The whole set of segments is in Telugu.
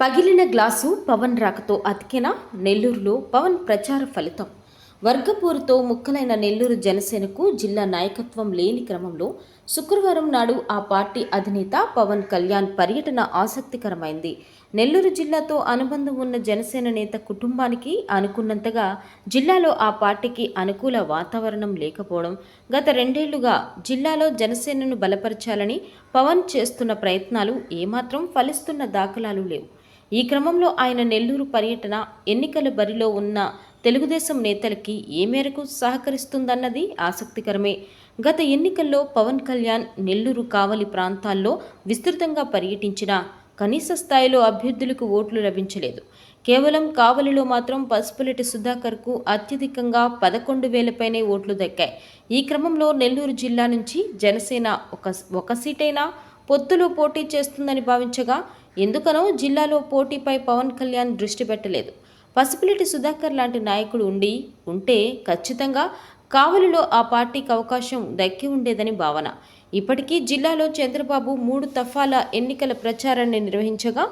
పగిలిన గ్లాసు పవన్ రాకతో అతికిన నెల్లూరులో పవన్ ప్రచార ఫలితం. వర్గపూరుతో ముక్కలైన నెల్లూరు జనసేనకు జిల్లా నాయకత్వం లేని క్రమంలో శుక్రవారం నాడు ఆ పార్టీ అధినేత పవన్ కళ్యాణ్ పర్యటన ఆసక్తికరమైంది. నెల్లూరు జిల్లాతో అనుబంధం ఉన్న జనసేన నేత కుటుంబానికి అనుకున్నంతగా జిల్లాలో ఆ పార్టీకి అనుకూల వాతావరణం లేకపోవడం గత రెండేళ్ళుగా జిల్లాలో జనసేనను బలపరచాలని పవన్ చేస్తున్న ప్రయత్నాలు ఏమాత్రం ఫలిస్తున్న దాఖలాలు లేవు. ఈ క్రమంలో ఆయన నెల్లూరు పర్యటన ఎన్నికల బరిలో ఉన్న తెలుగుదేశం నేతలకి ఏ మేరకు సహకరిస్తుందన్నది ఆసక్తికరమే. గత ఎన్నికల్లో పవన్ కళ్యాణ్ నెల్లూరు కావలి ప్రాంతాల్లో విస్తృతంగా పర్యటించిన కనీస స్థాయిలో అభ్యర్థులకు ఓట్లు లభించలేదు. కేవలం కావలిలో మాత్రం పసుపులెట్టి సుధాకర్కు అత్యధికంగా పదకొండు వేలపైనే ఓట్లు దక్కాయి. ఈ క్రమంలో నెల్లూరు జిల్లా నుంచి జనసేన ఒక ఒక సీటైనా పొత్తులో పోటీ చేస్తుందని భావించగా ఎందుకనో జిల్లాలో పోటీపై పవన్ కళ్యాణ్ దృష్టి పెట్టలేదు. పసిపిలిటి సుధాకర్ లాంటి నాయకుడు ఉండి ఉంటే ఖచ్చితంగా కావలిలో ఆ పార్టీకి అవకాశం దక్కి ఉండేదని భావన. ఇప్పటికీ జిల్లాలో చంద్రబాబు మూడు తఫాల ఎన్నికల ప్రచారాన్ని నిర్వహించగా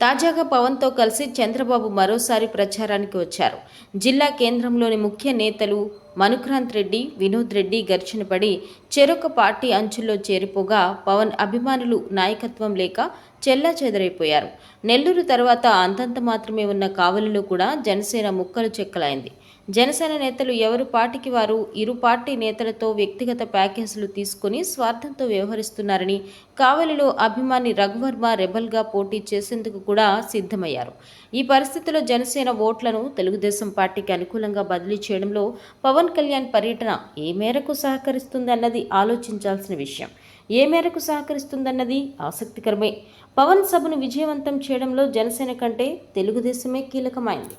తాజాగా పవన్తో కలిసి చంద్రబాబు మరోసారి ప్రచారానికి వచ్చారు. జిల్లా కేంద్రంలోని ముఖ్య నేతలు మనుక్రాంత్ రెడ్డి వినోద్ రెడ్డి ఘర్షణ పడి చెరొక పార్టీ అంచుల్లో చేరిపోగా పవన్ అభిమానులు నాయకత్వం లేక చెల్లా చెదరైపోయారు. నెల్లూరు తర్వాత అంతంత మాత్రమే ఉన్న కావలిలో కూడా జనసేన ముక్కలు చెక్కలైంది జనసేన నేతలు ఎవరు పార్టీకి వారు ఇరు పార్టీ నేతలతో వ్యక్తిగత ప్యాకేజీలు తీసుకుని స్వార్థంతో వ్యవహరిస్తున్నారని కావలిలో అభిమాని రఘువర్మ రెబల్గా పోటీ చేసేందుకు కూడా సిద్ధమయ్యారు. ఈ పరిస్థితిలో జనసేన ఓట్లను తెలుగుదేశం పార్టీకి అనుకూలంగా బదిలీ చేయడంలో పవన్ కళ్యాణ్ పర్యటన ఏ మేరకు సహకరిస్తుందన్నది ఆలోచించాల్సిన విషయం. ఏ మేరకు సహకరిస్తుందన్నది ఆసక్తికరమే. పవన్ సభను విజయవంతం చేయడంలో జనసేన కంటే తెలుగుదేశమే కీలకమైంది.